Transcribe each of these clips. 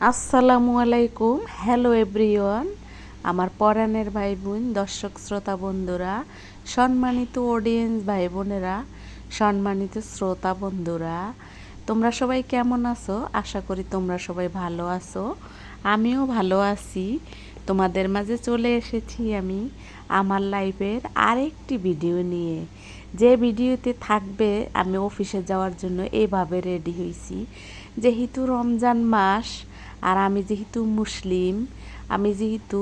আসসালামু আলাইকুম। Hello everyone আমার পরাণের ভাই বোন দর্শক, শ্রোতা, বন্ধুরা, সম্মানিত অডিয়েন্স ভাই বোনেরা সম্মানিত শ্রোতা, বন্ধুরা, তোমরা সবাই কেমন আছো? আশা করি তোমরা সবাই ভালো আছো। আমিও ভালো আছি। তোমাদের মাঝে চলে এসেছি আমি আমার লাইফের আরেকটি ভিডিও নিয়ে। যে ভিডিওতে থাকবে, আমি অফিসে যাওয়ার জন্য এভাবে রেডি হয়েছি। যেহেতু রমজান মাস আর আমি যেহেতু মুসলিম, আমি যেহেতু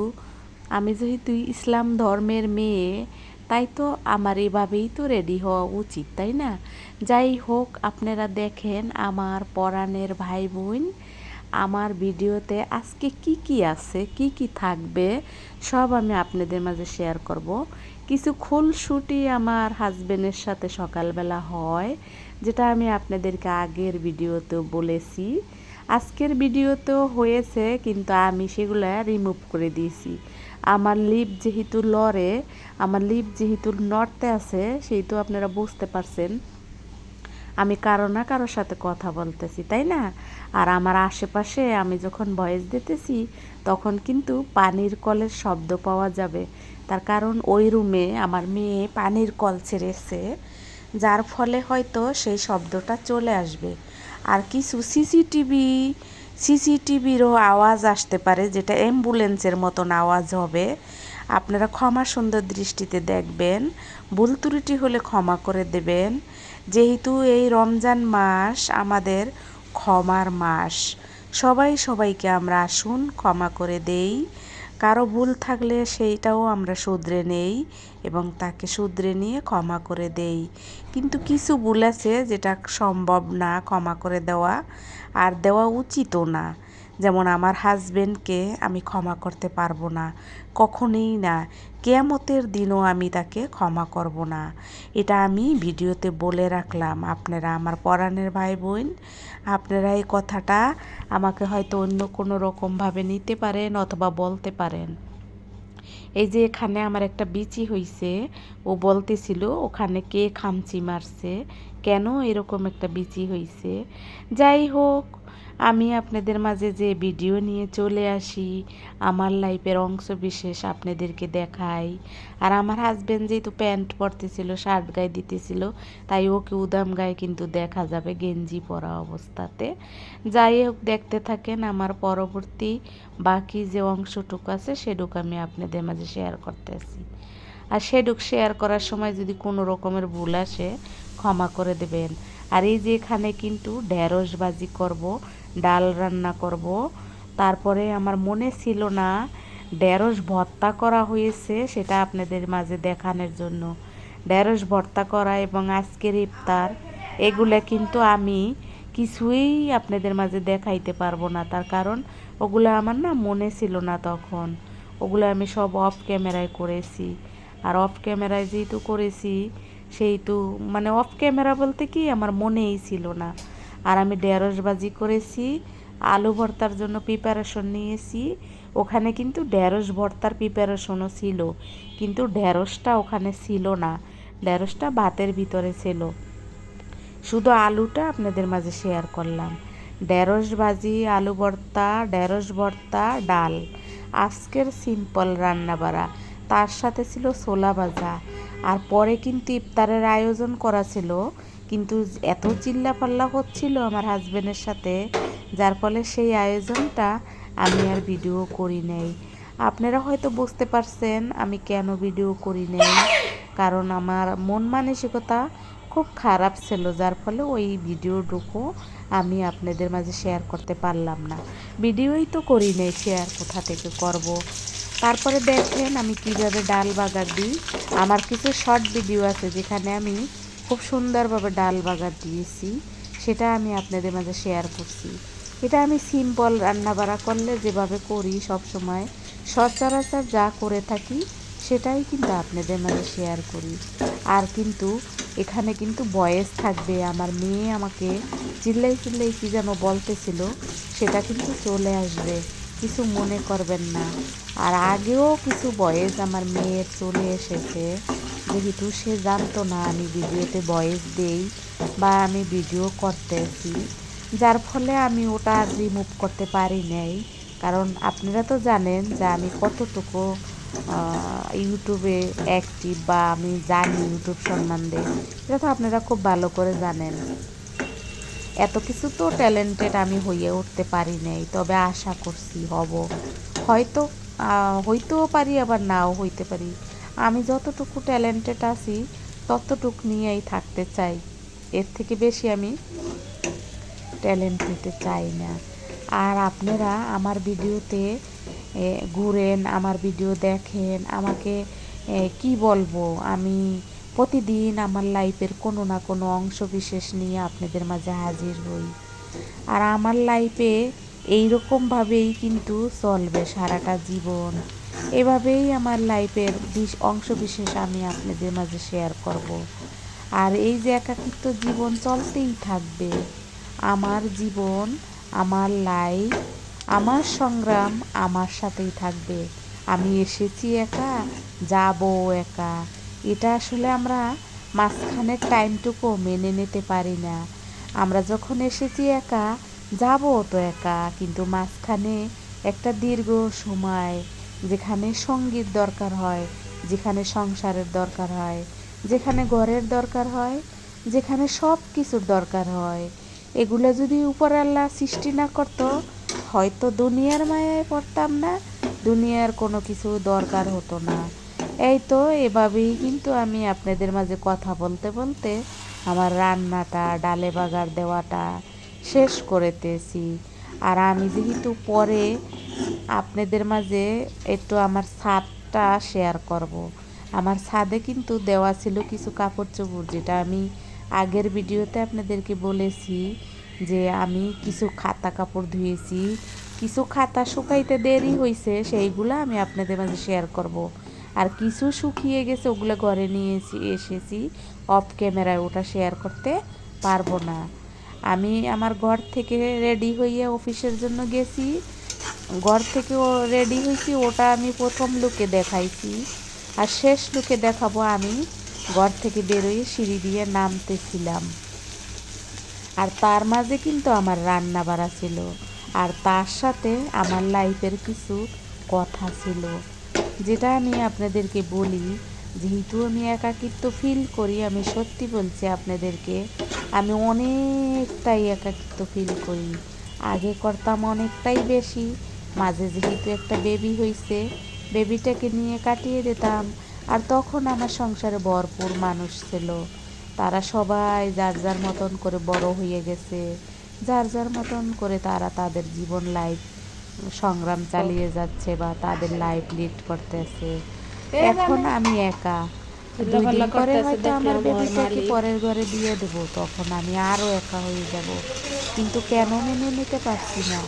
আমি যেহেতু ইসলাম ধর্মের মেয়ে, তাই তো আমার এভাবেই তো রেডি হওয়া উচিত, তাই না? যাই হোক, আপনারা দেখেন আমার পরাণের ভাই বোন আমার ভিডিওতে আজকে কি কি আছে, কি কি থাকবে, সব আমি আপনাদের মাঝে শেয়ার করব। কিছু খুলশুটি আমার হাজবেন্ডের সাথে সকালবেলা হয়, যেটা আমি আপনাদেরকে আগের ভিডিওতেও বলেছি। আজকের ভিডিওতেও হয়েছে, কিন্তু আমি সেগুলো রিমুভ করে দিয়েছি। আমার লিপ যেহেতু লড়ে, আমার লিপ যেহেতু নড়তে আছে সেই তো আপনারা বুঝতে পারছেন। আমি কারও না কারোর সাথে কথা বলতেছি, তাই না? আর আমার আশেপাশে আমি যখন ভয়েস দিতেছি, তখন কিন্তু পানির কলের শব্দ পাওয়া যাবে। তার কারণ ওই রুমে আমার মেয়ে পানির কল ছেড়েছে, যার ফলে হয়তো সেই শব্দটা চলে আসবে। আর কিছু সিসিটিভি সিসিটিভিরও আওয়াজ আসতে পারে, যেটা অ্যাম্বুলেন্সের মতন আওয়াজ হবে। আপনারা ক্ষমা সুন্দর দৃষ্টিতে দেখবেন। ভুল ত্রুটি হলে ক্ষমা করে দেবেন। যেহেতু এই রমজান মাস আমাদের ক্ষমার মাস। সবাই সবাইকে আমরা আসুন, ক্ষমা করে দেই। কারও ভুল থাকলে সেইটাও আমরা শুধরে নেই এবং তাকে শুধরে নিয়ে ক্ষমা করে দেই। কিন্তু কিছু ভুল আছে যেটা সম্ভব না ক্ষমা করে দেওয়া। আর দেওয়া উচিতও না। যেমন আমার হাজবেন্ডকে আমি ক্ষমা করতে পারব না, কখনোই না। কেয়ামতের দিনও আমি তাকে ক্ষমা করব না। এটা আমি ভিডিওতে বলে রাখলাম। আপনারা আমার পরাণের ভাই বোন আপনারা এই কথাটা আমাকে হয়তো অন্য কোনো রকমভাবে নিতে পারেন অথবা বলতে পারেন। এই যে এখানে আমার একটা বিচি হইছে, ও বলতেছিল, ওখানে কে খামচি মারছে? কেন এরকম একটা বিচি হইছে? যাই হোক আমি আপনাদের মাঝে যে ভিডিও নিয়ে চলে আসি, আমার লাইফের অংশ বিশেষ আপনাদেরকে দেখাই। আর আমার হাজব্যান্ড যেহেতু প্যান্ট পরতেছিল শার্ট গায়ে দিতেছিল, তাই ওকে উদাম গায়ে কিন্তু দেখা যাবে গেঞ্জি পরা অবস্থাতে। যাই হোক, দেখতে থাকেন আমার পরবর্তী বাকি যে অংশটুকু আছে, সেটুকু আমি আপনাদের মাঝে শেয়ার করতেছি। আর সেটুক শেয়ার করার সময় যদি কোনো রকমের ভুল আসে, ক্ষমা করে দেবেন। আর এই যে এখানে কিন্তু ঢেঁড়সবাজি করব, ডাল রান্না করব। তারপরে আমার মনে ছিল না ঢেঁড়স ভর্তা করা হয়েছে সেটা আপনাদের মাঝে দেখানোর জন্য। ঢেঁড়স ভর্তা করা এবং আজকের ইফতার, এগুলো কিন্তু আমি কিছুই আপনাদের মাঝে দেখাইতে পারব না। তার কারণ ওগুলো আমার না মনে ছিল না তখন। ওগুলো আমি সব অফ ক্যামেরায় করেছি। আর অফ ক্যামেরায় যেহেতু করেছি সেই তো মানে অফ ক্যামেরা বলতে কি আমার মনেই ছিল না। আর আমি ঢেঁড়সবাজি করেছি, আলু ভর্তার জন্য প্রিপারেশন নিয়েছি। ওখানে কিন্তু ঢেঁড়স ভর্তার প্রিপারেশনও ছিল, কিন্তু ঢেঁড়সটা ওখানে ছিল না। ঢেঁড়সটা ভাতের ভিতরে ছিল। শুধু আলুটা আপনাদের মাঝে শেয়ার করলাম। ঢেঁড়স ভাজি আলু ভর্তা, ঢেঁড়স ভর্তা, ডাল। আজকের সিম্পল রান্না বাড়া তার সাথে ছিল ছোলা ভাজা। আর পরে কিন্তু ইফতারের আয়োজন করা ছিল। কিন্তু এত চিল্লা পাল্লা হচ্ছিল আমার হাজব্যান্ডের সাথে, যার ফলে সেই আয়োজনটা আমি আর ভিডিও করি নাই। আপনারা হয়তো বুঝতে পারছেন আমি কেন ভিডিও করি নাই। কারণ আমার মন মানসিকতা খুব খারাপ ছিল, যার ফলে ওই ভিডিওটুকু আমি আপনাদের মাঝে শেয়ার করতে পারলাম না। ভিডিওই তো করি নাই শেয়ার কোথা থেকে করব। তারপরে দেখেন আমি কীভাবে ডাল বাগার দিই। আমার কিছু শর্ট ভিডিও আছে যেখানে আমি খুব সুন্দরভাবে ডাল বাগার দিয়েছি। সেটা আমি আপনাদের মাঝে শেয়ার করছি। এটা আমি সিম্পল রান্নাবাড়া করলে যেভাবে করি সব সময় সচরাচর যা করে থাকি সেটাই কিন্তু আপনাদের মাঝে শেয়ার করি। আর কিন্তু এখানে কিন্তু বয়েস থাকবে, আমার মেয়ে আমাকে চিল্লাই চিল্লাই কী যেন বলতেছিল, সেটা কিন্তু চলে আসবে। কিছু মনে করবেন না। আর আগেও কিছু বয়েস আমার মেয়ের চলে এসেছে। যেহেতু সে জানতো না আমি ভিডিওতে ভয়েস দেই বা আমি ভিডিও করতেছি। যার ফলে আমি ওটা রিমুভ করতে পারি নাই। কারণ আপনারা তো জানেন যে আমি কতটুকু ইউটিউবে অ্যাক্টিভ বা আমি জানি ইউটিউব সম্বন্ধে। এটা তো আপনারা খুব ভালো করে জানেন। এত কিছু তো ট্যালেন্টেড আমি হয়ে উঠতে পারি নাই, তবে আশা করছি হব। হয়তো হইতেও পারি, আবার নাও হইতে পারি। আমি যতটুকু ট্যালেন্টেড আছি, ততটুক নিয়েই থাকতে চাই। এর থেকে বেশি আমি ট্যালেন্ট নিতে চাই না। আর আপনারা আমার ভিডিওতে ঘুরেন, আমার ভিডিও দেখেন, আমাকে কি বলব? আমি প্রতিদিন আমার লাইফের কোনো না কোনো অংশ বিশেষ নিয়ে আপনাদের মাঝে হাজির হই। আর আমার লাইফে এই এইরকমভাবেই কিন্তু চলবে সারাটা জীবন। এভাবেই আমার লাইফের অংশ বিশেষ আমি আপনাদের মাঝে শেয়ার করব। আর এই যে একাকিত্ব জীবন চলতেই থাকবে, আমার জীবন, আমার লাইফ আমার সংগ্রাম আমার সাথেই থাকবে। আমি এসেছি একা, যাব একা। এটা আসলে আমরা মাঝখানের টাইমটুকু মেনে নিতে পারি না। আমরা যখন এসেছি একা, যাব তো একা, কিন্তু মাঝখানে একটা দীর্ঘ সময়, যেখানে সংগীত দরকার হয়, যেখানে সংসারের দরকার হয়, যেখানে ঘরের দরকার হয়, যেখানে সব কিছুর দরকার হয়। এগুলো যদি উপর আল্লাহ সৃষ্টি না করতো, হয়তো দুনিয়ার মায়ায় পড়তাম না, দুনিয়ার কোনো কিছু দরকার হতো না। এই তো, এভাবেই কিন্তু আমি আপনাদের মাঝে কথা বলতে বলতে আমার রান্নাটা, ডালে বাগার দেওয়াটা শেষ করেতেছি আর আমি যেহেতু পরে আপনাদের মাঝে একটু আমার ছাদটা শেয়ার করব। আমার ছাদে কিন্তু দেওয়া ছিল কিছু কাপড় চোপড়, যেটা আমি আগের ভিডিওতে আপনাদেরকে বলেছি যে আমি কিছু খাতা কাপড় ধুয়েছি কিছু খাতা শুকাইতে দেরি হয়েছে সেইগুলো আমি আপনাদের মাঝে শেয়ার করব। আর কিছু শুকিয়ে গেছে, ওগুলো ঘরে নিয়ে এসে, এসেছি। অফ ক্যামেরায় ওটা শেয়ার করতে পারব না। আমি আমার ঘর থেকে রেডি হয়ে অফিসের জন্য গেছি। ঘর থেকে রেডি হয়েছি ওটা আমি প্রথম লুকে দেখাইছি। আর শেষ লুকে দেখাবো আমি, ঘর থেকে বেরোয় সিঁড়ি দিয়ে নামতেছিলাম। আর তার মাঝে কিন্তু আমার রান্না বাড়া ছিল। আর তার সাথে আমার লাইফের কিছু কথা ছিল। যেটা আমি আপনাদেরকে বলি, যেহেতু আমি একাকিত্ব ফিল করি, আমি সত্যি বলছি আপনাদেরকে, আমি অনেকটাই একাকিত্ব ফিল করি। আগে করতাম অনেকটাই বেশি, মাঝে যেহেতু একটা বেবি হয়েছে বেবিটাকে নিয়ে কাটিয়ে দিতাম, আর তখন আমার সংসারে ভরপুর মানুষ ছিল। তারা সবাই যার যার মতন করে বড় হয়ে গেছে, যার যার মতন করে তারা তাদের জীবন লাইফ সংগ্রাম চালিয়ে যাচ্ছে বা তাদের লাইফ লিড করতেছে। এখন আমি একা। দুই দিন পরে হয়তো আমার বেবিটাকে পরের ঘরে দিয়ে দেবো তখন আমি আরও একা হয়ে যাব। কিন্তু কেন মেনে নিতে পারছি না?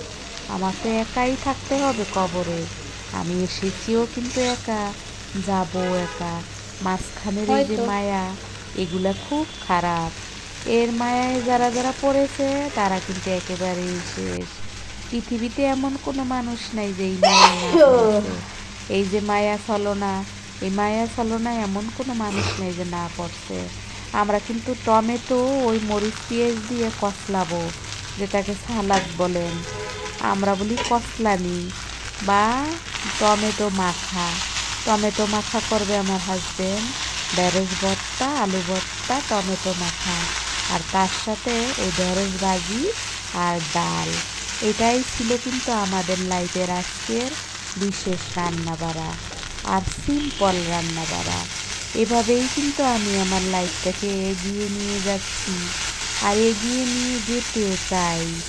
আমার তো একাই থাকতে হবে কবরে। আমি এসেছিও কিন্তু একা যাব একা। মাঝখানের এই যে মায়া এগুলা খুব খারাপ। এর মায়ায় যারা যারা পড়েছে তারা কিন্তু একেবারেই শেষ। পৃথিবীতে এমন কোনো মানুষ নাই যে এই মায়া এই যে মায়া ছলনা এই মায়া ছলনা এমন কোনো মানুষ নেই যে না পড়ছে। আমরা কিন্তু টমেটো ওই মরিচ পেঁয়াজ দিয়ে কষলাবো যেটাকে সালাদ বলেন। আমরা বলি কসলানি বা টমেটো মাখা। টমেটো মাখা করবে আমার হাজবেন্ড ঢেঁড়স ভর্তা আলু ভর্তা টমেটো মাখা। আর তার সাথে ওই ঢেঁড়স ভাজি আর ডাল। এটাই ছিল কিন্তু আমাদের লাইফের আজকের বিশেষ রান্না বাড়া আর সিম্পল রান্না বাড়া এভাবেই কিন্তু আমি আমার লাইফটাকে এগিয়ে নিয়ে যাচ্ছি। আর এগিয়ে নিয়ে যেতে চাই।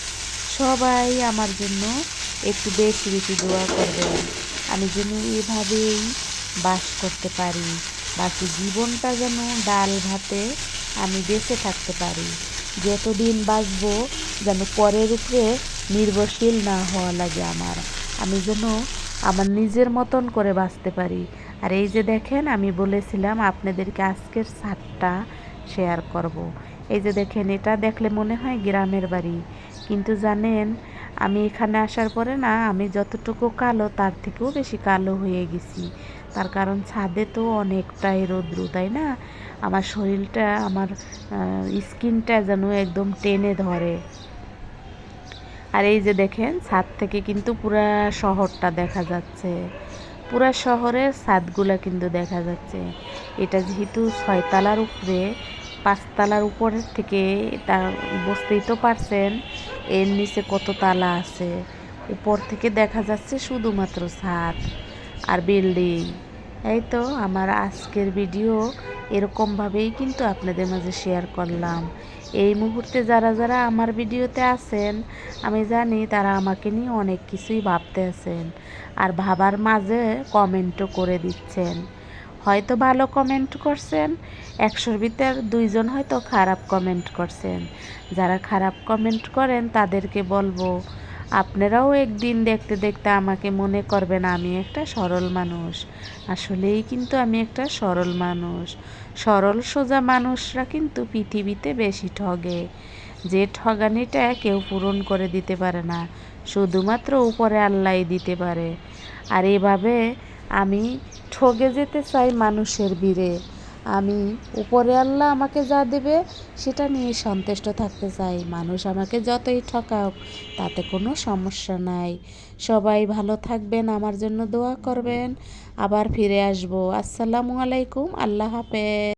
সবাই আমার জন্য একটু বেশি বেশি দোয়া করবেন। আমি যেন এভাবেই বাস করতে পারি। বাকি জীবনটা যেন ডাল ভাতে আমি বেঁচে থাকতে পারি। যতদিন বাঁচবো যেন পরের উপরে নির্ভরশীল না হওয়া লাগে আমার। আমি যেন আমার নিজের মতন করে বাঁচতে পারি। আর এই যে দেখেন, আমি বলেছিলাম আপনাদেরকে আজকের সাতটা শেয়ার করব। এই যে দেখেন, এটা দেখলে মনে হয় গ্রামের বাড়ি। কিন্তু জানেন, আমি এখানে আসার পরে না, আমি যতটুকু কালো, তার থেকেও বেশি কালো হয়ে গেছি। তার কারণ ছাদে তো অনেকটাই রৌদ্র, তাই না? আমার শরীরটা, আমার স্কিনটা যেন একদম টেনে ধরে। আর এই যে দেখেন, ছাদ থেকে কিন্তু পুরা শহরটা দেখা যাচ্ছে। পুরা শহরের ছাদগুলা কিন্তু দেখা যাচ্ছে। এটা যেহেতু ছয়তলার উপরে, পাঁচতলার উপরের থেকে তা বুঝতেই তো পারছেন, এর নিচে কত তালা আছে। উপর থেকে দেখা যাচ্ছে শুধুমাত্র ছাদ আর বিল্ডিং। এই তো আমার আজকের ভিডিও এরকমভাবেই কিন্তু আপনাদের মাঝে শেয়ার করলাম। এই মুহূর্তে যারা যারা আমার ভিডিওতে আছেন, আমি জানি তারা আমাকে নিয়ে অনেক কিছুই ভাবতে আছেন আর ভাবার মাঝে কমেন্টও করে দিচ্ছেন। হয়তো ভালো কমেন্ট করছেন, একশোর ভিতর দুইজন হয়তো খারাপ কমেন্ট করছেন। যারা খারাপ কমেন্ট করেন তাদেরকে বলব আপনারাও একদিন দেখতে দেখতে আমাকে মনে করবেন আমি একটা সরল মানুষ। আসলেই কিন্তু আমি একটা সরল মানুষ। সরল সোজা মানুষরা কিন্তু পৃথিবীতে বেশি ঠগে। যে ঠগানিটা কেউ পূরণ করে দিতে পারে না, শুধুমাত্র উপরে আল্লাহ দিতে পারে। আর এভাবে আমি ঠগে যেতে চাই মানুষের ভিড়ে। আমি উপরে আল্লাহ আমাকে যা দেবে, সেটা নিয়ে সন্তুষ্ট থাকতে চাই। মানুষ আমাকে যতই ঠকাক তাতে কোনো সমস্যা নাই। সবাই ভালো থাকবেন, আমার জন্য দোয়া করবেন। আবার ফিরে আসব। আসসালামু আলাইকুম, আল্লাহ হাফেজ।